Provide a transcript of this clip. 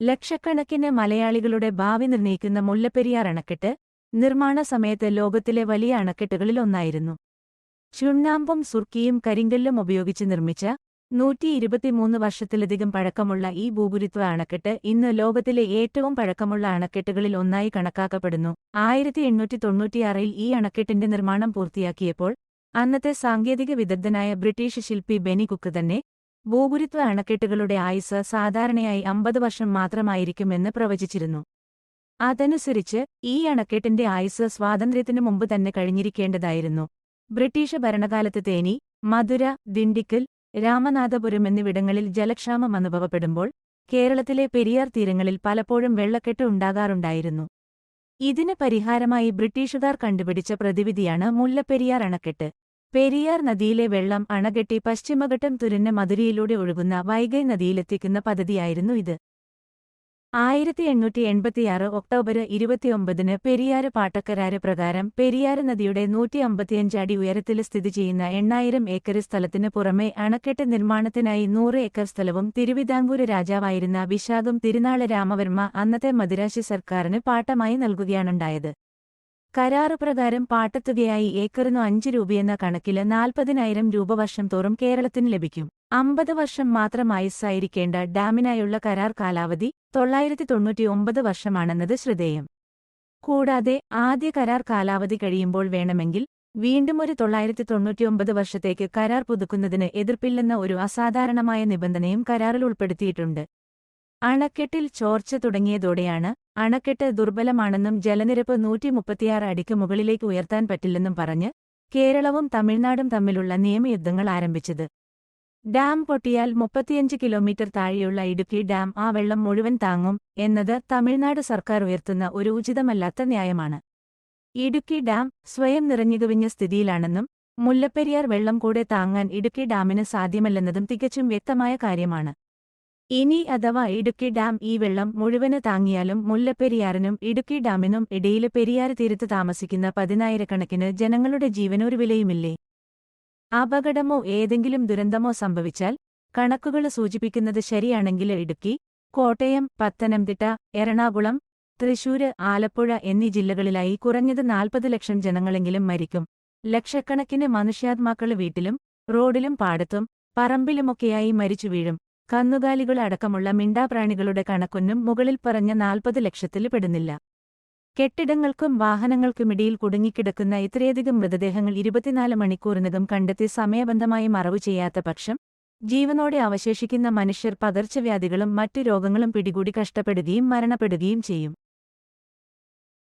ലക്ഷക്കണക്കിന് മലയാളികളുടെ ഭാവി നിർണയിക്കുന്ന മുല്ലപ്പെരിയാർ അണക്കെട്ട് നിർമ്മാണ സമയത്ത് ലോകത്തിലെ വലിയ അണക്കെട്ടുകളിൽ ഒന്നായിരുന്നു. ചുണ്ണാമ്പും സുർക്കിയും കരിങ്കല്ലും ഉപയോഗിച്ച് നിർമ്മിച്ച നൂറ്റി ഇരുപത്തിമൂന്ന് വർഷത്തിലധികം പഴക്കമുള്ള ഈ ഭൂപുരിത്വ അണക്കെട്ട് ഇന്ന് ലോകത്തിലെ ഏറ്റവും പഴക്കമുള്ള അണക്കെട്ടുകളിൽ ഒന്നായി കണക്കാക്കപ്പെടുന്നു. ആയിരത്തി എണ്ണൂറ്റി തൊണ്ണൂറ്റിയാറിൽ ഈ അണക്കെട്ടിന്റെ നിർമ്മാണം പൂർത്തിയാക്കിയപ്പോൾ അന്നത്തെ സാങ്കേതിക വിദഗ്ധനായ ബ്രിട്ടീഷ് ശില്പി ബെനി കുക്ക് തന്നെ ഭൂപുരിത്വ അണക്കെട്ടുകളുടെ ആയുസ് സാധാരണയായി അമ്പത് വർഷം മാത്രമായിരിക്കുമെന്ന് പ്രവചിച്ചിരുന്നു. അതനുസരിച്ച് ഈ അണക്കെട്ടിന്റെ ആയുസ് സ്വാതന്ത്ര്യത്തിനു മുമ്പ് തന്നെ കഴിഞ്ഞിരിക്കേണ്ടതായിരുന്നു. ബ്രിട്ടീഷ് ഭരണകാലത്ത് തേനി മധുര ദിണ്ടിക്കൽ രാമനാഥപുരം എന്നിവിടങ്ങളിൽ ജലക്ഷാമം അനുഭവപ്പെടുമ്പോൾ കേരളത്തിലെ പെരിയാർ തീരങ്ങളിൽ പലപ്പോഴും വെള്ളക്കെട്ട് ഉണ്ടാകാറുണ്ടായിരുന്നു. ഇതിന് പരിഹാരമായി ബ്രിട്ടീഷുകാർ കണ്ടുപിടിച്ച പ്രതിവിധിയാണ് മുല്ലപ്പെരിയാർ അണക്കെട്ട്. പെരിയാർ നദിയിലെ വെള്ളം അണകെട്ടി പശ്ചിമഘട്ടം തുരന്ന മധുരയിലൂടെ ഒഴുകുന്ന വൈഗൈ നദിയിലെത്തിക്കുന്ന പദ്ധതിയായിരുന്നു ഇത്. ആയിരത്തി എണ്ണൂറ്റി എൺപത്തിയാറ് ഒക്ടോബർ ഇരുപത്തിയൊമ്പതിന് പെരിയാറ് പാട്ടക്കരാര് പ്രകാരം പെരിയാറ് നദിയുടെ നൂറ്റി അമ്പത്തിയഞ്ച് അടി ഉയരത്തിൽ സ്ഥിതി ചെയ്യുന്ന എണ്ണായിരം ഏക്കർ സ്ഥലത്തിന് പുറമെ അണക്കെട്ട് നിർമ്മാണത്തിനായി നൂറ് ഏക്കർ സ്ഥലവും തിരുവിതാംകൂർ രാജാവായിരുന്ന വിശാഖം തിരുനാൾ രാമവർമ്മ അന്നത്തെ മദിരാശി സർക്കാരിന് പാട്ടമായി നൽകുകയാണുണ്ടായത്. കരാറുപ്രകാരം പാട്ടത്തുകയായി ഏക്കറിനു അഞ്ച് രൂപയെന്ന കണക്കിൽ നാൽപ്പതിനായിരം രൂപ വർഷം തോറും കേരളത്തിന് ലഭിക്കും. അമ്പത് വർഷം മാത്രം ആയുസ്സായിരിക്കേണ്ട ഡാമിനായുള്ള കരാർ കാലാവധി തൊള്ളായിരത്തി തൊണ്ണൂറ്റിയൊമ്പത് വർഷമാണെന്നത് ശ്രദ്ധേയം. കൂടാതെ ആദ്യ കരാർ കാലാവധി കഴിയുമ്പോൾ വേണമെങ്കിൽ വീണ്ടുമൊരു തൊള്ളായിരത്തി തൊണ്ണൂറ്റിയൊമ്പത് വർഷത്തേക്ക് കരാർ പുതുക്കുന്നതിന് എതിർപ്പില്ലെന്ന ഒരു അസാധാരണമായ നിബന്ധനയും കരാറിൽ ഉൾപ്പെടുത്തിയിട്ടുണ്ട്. അണക്കെട്ടിൽ ചോർച്ച തുടങ്ങിയതോടെയാണ് അണക്കെട്ട് ദുർബലമാണെന്നും ജലനിരപ്പ് നൂറ്റി മുപ്പത്തിയാറ് അടിക്ക് മുകളിലേക്ക് ഉയർത്താൻ പറ്റില്ലെന്നും പറഞ്ഞ് കേരളവും തമിഴ്നാടും തമ്മിലുള്ള നിയമയുദ്ധങ്ങൾ ആരംഭിച്ചത്. ഡാം പൊട്ടിയാൽ മുപ്പത്തിയഞ്ച് കിലോമീറ്റർ താഴെയുള്ള ഇടുക്കി ഡാം ആ വെള്ളം മുഴുവൻ താങ്ങും എന്നത് തമിഴ്നാട് സർക്കാർ ഉയർത്തുന്ന ഒരു ഉചിതമല്ലാത്ത ന്യായമാണ്. ഇടുക്കി ഡാം സ്വയം നിറഞ്ഞുകവിഞ്ഞ സ്ഥിതിയിലാണെന്നും മുല്ലപ്പെരിയാർ വെള്ളം കൂടെ താങ്ങാൻ ഇടുക്കി ഡാമിന് സാധ്യമല്ലെന്നതും തികച്ചും വ്യക്തമായ കാര്യമാണ്. ഇനി അഥവാ ഇടുക്കി ഡാം ഈ വെള്ളം മുഴുവൻ താങ്ങിയാലും മുല്ലപ്പെരിയാറിനും ഇടുക്കി ഡാമിനും ഇടയിലെ പെരിയാറ് തീരത്ത് താമസിക്കുന്ന പതിനായിരക്കണക്കിന് ജനങ്ങളുടെ ജീവനൊരു വിലയുമില്ലേ? അപകടമോ ഏതെങ്കിലും ദുരന്തമോ സംഭവിച്ചാൽ കണക്കുകൾ സൂചിപ്പിക്കുന്നത് ശരിയാണെങ്കിൽ ഇടുക്കി കോട്ടയം പത്തനംതിട്ട എറണാകുളം തൃശൂര് ആലപ്പുഴ എന്നീ ജില്ലകളിലായി കുറഞ്ഞത് നാൽപ്പത് ലക്ഷം ജനങ്ങളെങ്കിലും മരിക്കും. ലക്ഷക്കണക്കിന് മനുഷ്യാത്മാക്കൾ വീട്ടിലും റോഡിലും പാടത്തും പറമ്പിലുമൊക്കെയായി മരിച്ചു വീഴും. കന്നുകാലികൾ അടക്കമുള്ള മിണ്ടാപ്രാണികളുടെ കണക്കൊന്നും മുകളിൽ പറഞ്ഞ നാൽപ്പത് ലക്ഷത്തിൽ പെടുന്നില്ല. കെട്ടിടങ്ങൾക്കും വാഹനങ്ങൾക്കുമിടയിൽ കുടുങ്ങിക്കിടക്കുന്ന ഇത്രയധികം മൃതദേഹങ്ങൾ ഇരുപത്തിനാല് മണിക്കൂറിനകം കണ്ടെത്തി സമയബന്ധമായി മറവു ചെയ്യാത്ത പക്ഷം ജീവനോടെ അവശേഷിക്കുന്ന മനുഷ്യർ പകർച്ചവ്യാധികളും മറ്റു രോഗങ്ങളും പിടികൂടി കഷ്ടപ്പെടുകയും മരണപ്പെടുകയും ചെയ്യും.